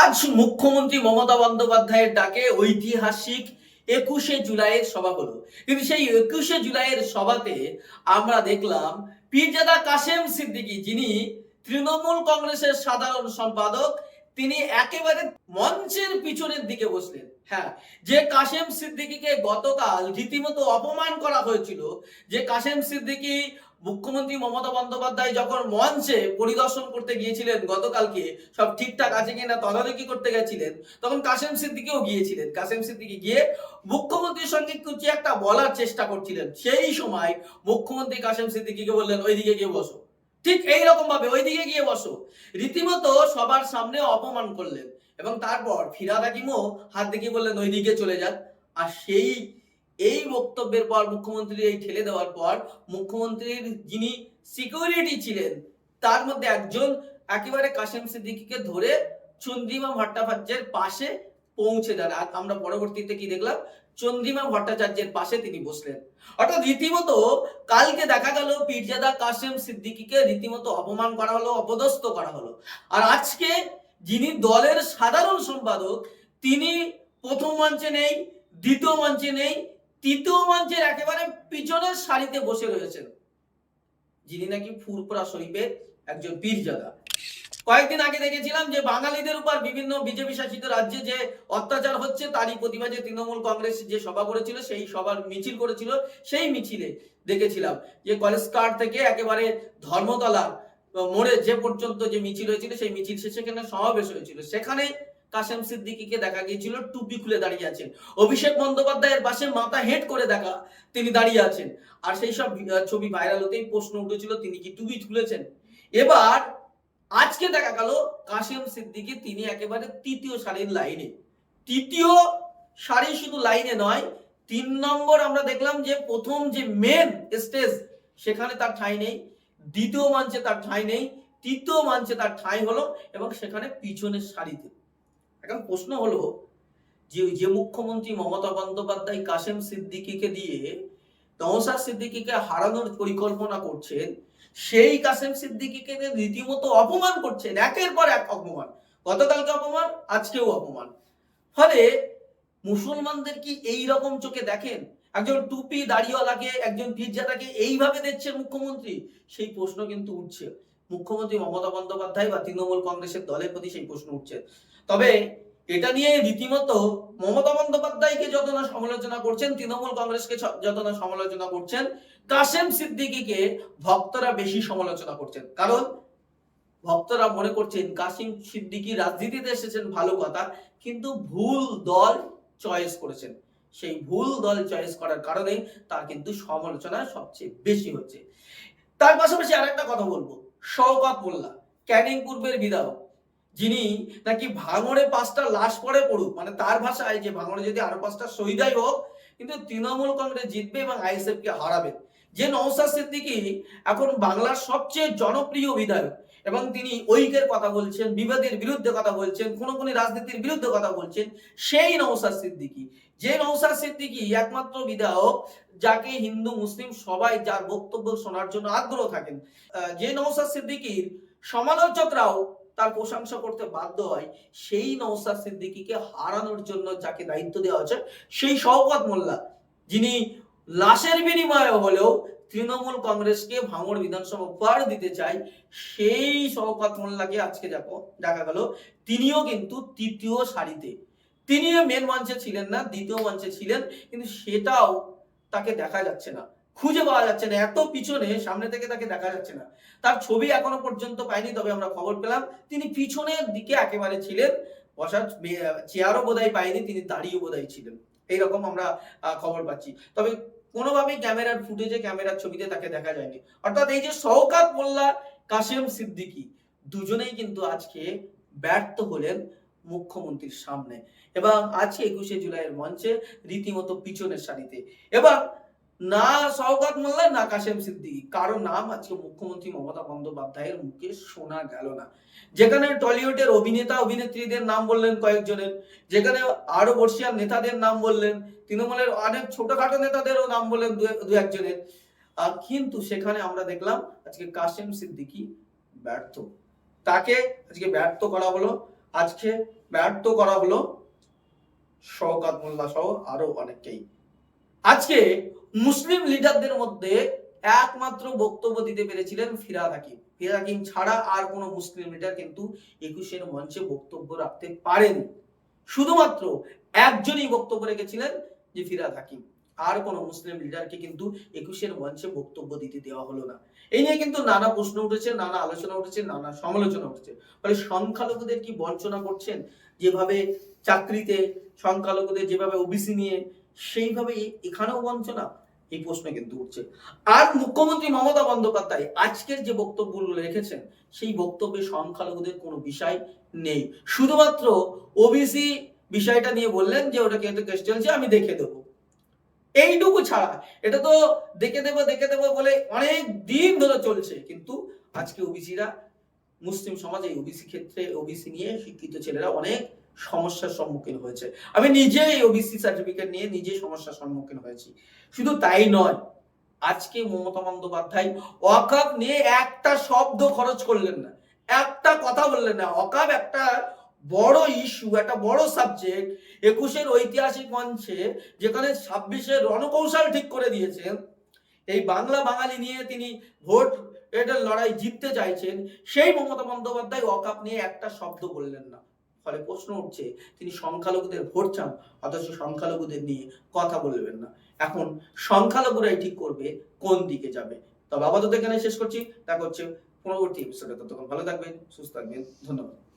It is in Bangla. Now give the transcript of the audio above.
আজ মুখ্যমন্ত্রী মমতা বন্দ্যোপাধ্যায়ের ডাকে ঐতিহাসিক একুশে জুলাইয়ের সভা হলো। কিন্তু সেই একুশে জুলাইয়ের সভাতে আমরা দেখলাম পীরজাদা কাশেম সিদ্দিকী, যিনি তৃণমূল কংগ্রেসের সাধারণ সম্পাদক তিনি একেবারে মঞ্চের পিছনের দিকে বসলেন। হ্যাঁ যে কাশেম সিদ্দিকীকে গতকাল রীতিমতো অপমান করা হয়েছিল, যে কাশেম সিদ্দিকী মুখ্যমন্ত্রী মমতা বন্দ্যোপাধ্যায় যখন মঞ্চে পরিদর্শন করতে গিয়েছিলেন গতকালকে, সব ঠিকঠাক আছে কিনা তদারকি করতে গেছিলেন, তখন কাসেম সিদ্দিকিও গিয়েছিলেন। কাসেম সিদ্দিকি গিয়ে মুখ্যমন্ত্রীর সঙ্গে কিছু একটা বলার চেষ্টা করছিলেন, সেই সময় মুখ্যমন্ত্রী কাসেম সিদ্দিকিকে বললেন, ওইদিকে গিয়ে বসো। ঠিক এই রকম ভাবে ওইদিকে গিয়ে বসো। রীতিমতো সবার সামনে অপমান করলেন এবং তারপর ফিরাদ হাকিমও হাত দেখিয়ে বললেন, ওইদিকে চলে যান আর সেই, এই বক্তব্যের পর মুখ্যমন্ত্রী এই ঠেলে দেওয়ার পর মুখ্যমন্ত্রীর যিনি সিকিউরিটি ছিলেন, তার মধ্যে একজন একেবারে কাশেম সিদ্দিকীকে ধরে চন্দ্রিমা ভট্টাচার্যের পাশে পৌঁছে দেন আর আমরা পরবর্তীতে কি দেখলাম? চন্দ্রিমা ভট্টাচার্যের পাশে তিনি বসলেন। অর্থাৎ রীতিমতো কালকে দেখা গেল পীরজাদা কাশেম সিদ্দিকীকে রীতিমতো অপমান করা হলো, অপদস্থ করা হলো। আর আজকে যিনি দলের সাধারণ সম্পাদক, তিনি প্রথম মঞ্চে নেই, দ্বিতীয় মঞ্চে নেই, তৃতীয় মঞ্চের একেবারে পিছনের সারিতে বসে রয়েছেন। যিনি নাকি ফুরপুরা শরীফের একজন পীরজাদা। কয়েকদিন আগে দেখেছিলাম যে বাঙালিদের উপর বিভিন্ন বিজেপি শাসিত রাজ্যে যে অত্যাচার হচ্ছে, তারই প্রতিবাদে তৃণমূল কংগ্রেস যে সভা করেছিল, সেই সভার মিছিল করেছিল, সেই মিছিলে দেখেছিলাম যে কলেজ কার্ড থেকে একেবারে ধর্মতলা মোড়ে যে পর্যন্ত যে মিছিল হয়েছিল, সেই মিছিল শেষে সেখানে সমাবেশ হয়েছিল? সেখানে কাশেম সিদ্দিকীকে দেখা গিয়েছিল, টুপি খুলে দাঁড়িয়ে আছেন। অভিষেক বন্দ্যোপাধ্যায়ের পাশে মাথা হেড করে দেখা তিনি দাঁড়িয়ে আছেন। আর সেই সব ছবি ভাইরাল হতেই প্রশ্ন উঠেছিল, তিনি কি টুপি খুলেছেন এবার আজকে দেখা গেল কাশেম সিদ্দিকী তিনি একেবারে তৃতীয় সারির লাইনে। তৃতীয় সারি শুধু লাইনে নয়, তিন নম্বর আমরা দেখলাম যে প্রথম যে মেন স্টেজ সেখানে তার ঠাঁই নেই, দ্বিতীয় মঞ্চে তার ঠাঁই নেই, তৃতীয় মঞ্চে তার ঠাঁই হলো এবং সেখানে পিছনের সারিতে। এখন প্রশ্ন হলো যে যে মুখ্যমন্ত্রী মমতা বন্দ্যোপাধ্যায় কাশেম সিদ্দিকিকে দিয়ে নওশাদ সিদ্দিকিকে হারানোর পরিকল্পনা করছেন সেই কাসেম সিদ্দিকীকে রীতিমতো অপমান করছেন। একের পর এক অপমান। গতকালকে অপমান, আজকেও অপমান। ফলে মুসলমানদের কি এই রকম চোখে দেখেন? একজন টুপি দাড়িওয়ালাকে, একজন পীরজাদাকে এইভাবে দেখছেন মুখ্যমন্ত্রী? সেই প্রশ্ন কিন্তু উঠছে। মুখ্যমন্ত্রী মমতা বন্দ্যোপাধ্যায় বা তৃণমূল কংগ্রেসের দলের প্রতি সেই প্রশ্ন উঠছে। তবে এটা নিয়ে রীতিমতো মমতা বন্দ্যোপাধ্যায়কে যত না সমালোচনা করছেন, তৃণমূল কংগ্রেসকে যত না সমালোচনা করছেন কাসেম সিদ্দিকীকে ভক্তরা বেশি সমালোচনা করছেন। কারণ ভক্তরা মনে করছেন কাসিম সিদ্দিকী রাজনীতিতে এসেছেন ভালো কথা, কিন্তু ভুল দল চয়েস করেছেন। সেই ভুল দল চয়েস করার কারণে তার কিন্তু সমালোচনা সবচেয়ে বেশি হচ্ছে। তার পাশাপাশি আরেকটা কথা বলব, শওকত মোল্লা, ক্যানিং পূর্বের বিধায়ক। যিনি নাকি ভাঙড়ে পাঁচটা লাশ পড়ে পড়ুক মানে তার ভাষায় যে ভাঙড়ে যদি আরও পাঁচটা শহীদাই হোক, কিন্তু তৃণমূল কংগ্রেস জিতবে এবং আইএসএফ কে হারাবে। যে নওসাদ সিদ্দিকী এখন বাংলার সবচেয়ে জনপ্রিয় বিধায়ক এবং তিনি ঐক্যের কথা বলছেন, বিবাদের বিরুদ্ধে কথা বলছেন, কোন কোন রাজনীতির বিরুদ্ধে কথা বলছেন, সেই নওসাদ সিদ্দিকি। যে নওসাদ সিদ্দিকী একমাত্র বিধায়ক যাকে হিন্দু, মুসলিম সবাই যার বক্তব্য শোনার জন্য আগ্রহ থাকেন যে নওসাদ সিদ্দিকীর সমালোচকরাও তার প্রশংসা করতে বাধ্য হয়, সেই নওসাদ সিদ্দিকীকে হারানোর জন্য যাকে দায়িত্ব দেওয়া হচ্ছে সেই শওকত মোল্লা, যিনি লাশের বিনিময়ে হলেও তৃণমূল কংগ্রেসকে ভাঙড় বিধানসভা উপহার দিতে চাই সেই শওকত মোল্লাকে আজকে দেখো, দেখা গেল, তিনিও কিন্তু তৃতীয় সারিতে। তিনিও মেন মঞ্চে ছিলেন না, দ্বিতীয় মঞ্চে ছিলেন, কিন্তু সেটাও তাকে দেখা যাচ্ছে না। খুঁজে পাওয়া যাচ্ছে না, এত পিছনে সামনে থেকে তাকে দেখা যাচ্ছে না। তার ছবি এখনও পর্যন্ত পাইনি, তবে আমরা খবর পেলাম তিনি পিছনের দিকে একেবারে ছিলেন। বসার চেয়ারও বোধহয় পাইনি, তিনি দাঁড়িয়ে বোধহয় ছিলেন। এইরকম আমরা খবর পাচ্ছি। তবে কোনোভাবেই ক্যামেরার ফুটেজে, ক্যামেরার ছবিতে তাকে দেখা যায়নি। অর্থাৎ এই যে শওকাত মোল্লা কাশেম সিদ্দিকি, দুজনেই কিন্তু আজকে ব্যর্থ হলেন মুখ্যমন্ত্রীর সামনে। এবং আজকে একুশে জুলাইয়ের মঞ্চে রীতিমতো পিছনের সারিতে। এবং না শওকত মোল্লা না কাশেম সিদ্দিকী। কারও নাম আজকে মুখ্যমন্ত্রী মমতা বন্দ্যোপাধ্যায়ের মুখে শোনা গেল না। যেখানে টলিউডের অভিনেতা, অভিনেত্রীদের নাম বললেন কয়েকজনের, যেখানে আরও বর্ষিয়ান নেতাদের নাম বললেন, তৃণমূলের অনেক ছোটখাটো নেতাদেরও নাম বললেন দু- একজনের। কিন্তু সেখানে আমরা দেখলাম আজকে কাশেম সিদ্দিকী ব্যর্থ। তাকে আজকে ব্যর্থ করা হলো, আজকে ব্যর্থ করা হলো শওকাত মোল্লা সহ আরও অনেককেই। আজকে মুসলিম লিডারদের মধ্যে একমাত্র বক্তব্য দিতে পেরেছিলেন ফিরাদ হাকিম। ফিরাদ হাকিম ছাড়া আর কোনো মুসলিম লিডার কিন্তু একুশের মঞ্চে বক্তব্য রাখতে পারেন। শুধুমাত্র একজনই বক্তব্য রেখেছিলেন যে ফিরাদ হাকিম। আর কোনো মুসলিম লিডারকে কিন্তু একুশের মঞ্চে বক্তব্য দিতে দেওয়া হলো না। এই নিয়ে কিন্তু নানা প্রশ্ন উঠেছে, নানা আলোচনা উঠেছে, নানা সমালোচনা উঠেছে। ফলে সংখ্যালঘুদের কি বঞ্চনা করছেন? যেভাবে চাকরিতে সংখ্যালঘুদের, যেভাবে ওবিসি নিয়ে সেইভাবে এখানেও বঞ্চনা, এই প্রশ্ন কিন্তু উঠছে। আর মুখ্যমন্ত্রী মমতা বন্দ্যোপাধ্যায় আজকের যে বক্তব্যগুলো রেখেছেন, সেই বক্তব্যে সংখ্যালঘুদের কোনো বিষয় নেই। শুধুমাত্র ওবিসি বিষয়টা নিয়ে বললেন যে ওটা কিন্তু কেস চলছে, আমি দেখে দেবো। এইটুকু ছাড়া, এটা তো দেখে দেবো দেখে দেবো বলে অনেক দিন ধরে চলছে, কিন্তু আজকে ওবিসিরা মুসলিম সমাজে ওবিসি ক্ষেত্রে ওবিসি নিয়ে শিক্ষিত ছেলেরা অনেক সমস্যার সম্মুখীন হয়েছে। আমি নিজেই ওবিসি সার্টিফিকেট নিয়ে নিজে সমস্যার সম্মুখীন হয়েছি। শুধু তাই নয়, আজকে মমতা বন্দ্যোপাধ্যায় ওয়াকাব নিয়ে একটা শব্দ খরচ করলেন না। একটা কথা বললেন না। ওয়াকাব একটা বড় ইস্যু একটা বড় সাবজেক্ট একুশের ঐতিহাসিক মঞ্চে যেখানে ছাব্বিশের রণকৌশল ঠিক করে দিয়েছেন, এই বাংলা বাঙালি নিয়ে তিনি ভোট এটার লড়াই জিততে চাইছেন, সেই মমতা বন্দ্যোপাধ্যায় ওয়াকাপ নিয়ে একটা শব্দ বললেন না। ফলে প্রশ্ন উঠছে, তিনি সংখ্যালঘুদের ভোট চান, অথচ সংখ্যালঘুদের নিয়ে কথা বলবেন না। এখন সংখ্যালঘুরাই ঠিক করবে, কোন দিকে যাবে? তবে আপাতত এখানে শেষ করছি। দেখা হচ্ছে পরবর্তী এপিসোডে ততক্ষণ ভালো থাকবেন, সুস্থ থাকবেন। ধন্যবাদ।